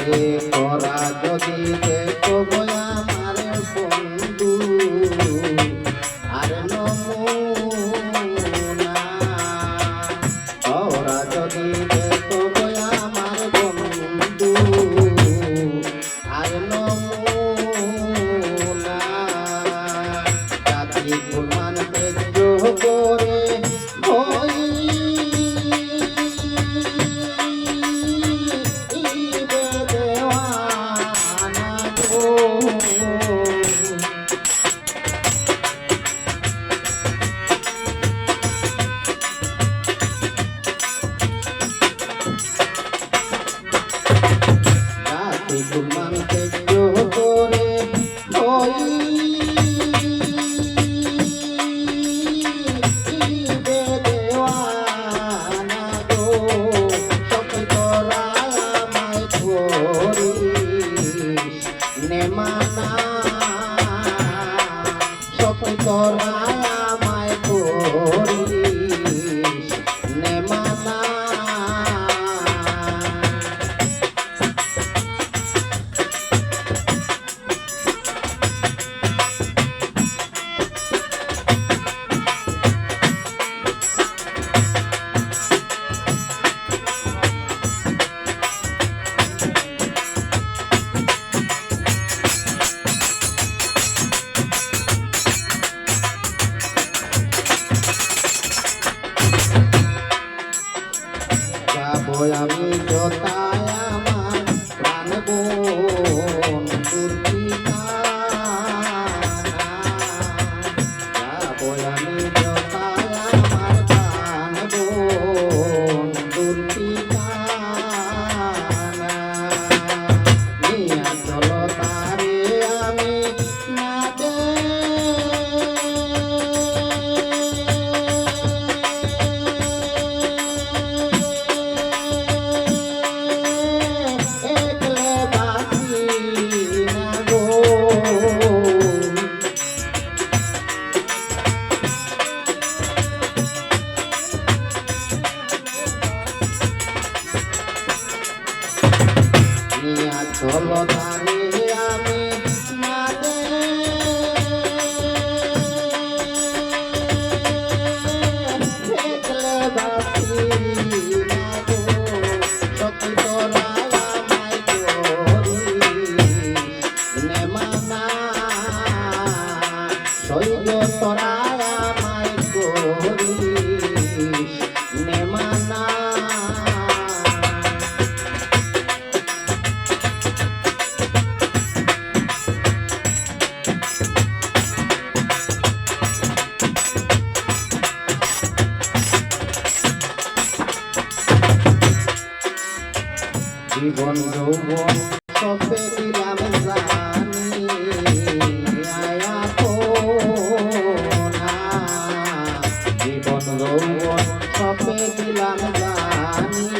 করে করা যদি দেখো 我要 I'm জীবন যৌবন সবে দিলাম জানি আয়া জীবন যৌবন সবে দিলাম জানি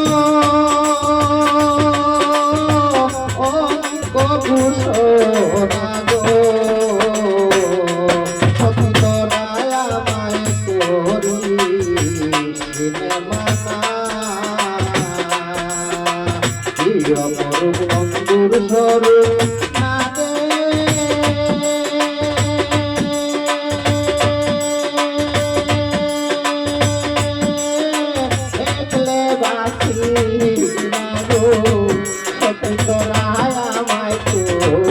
পর বন্ধুর স্বরূপ না দেখলে বাসি না গো সত আমায় তোরায়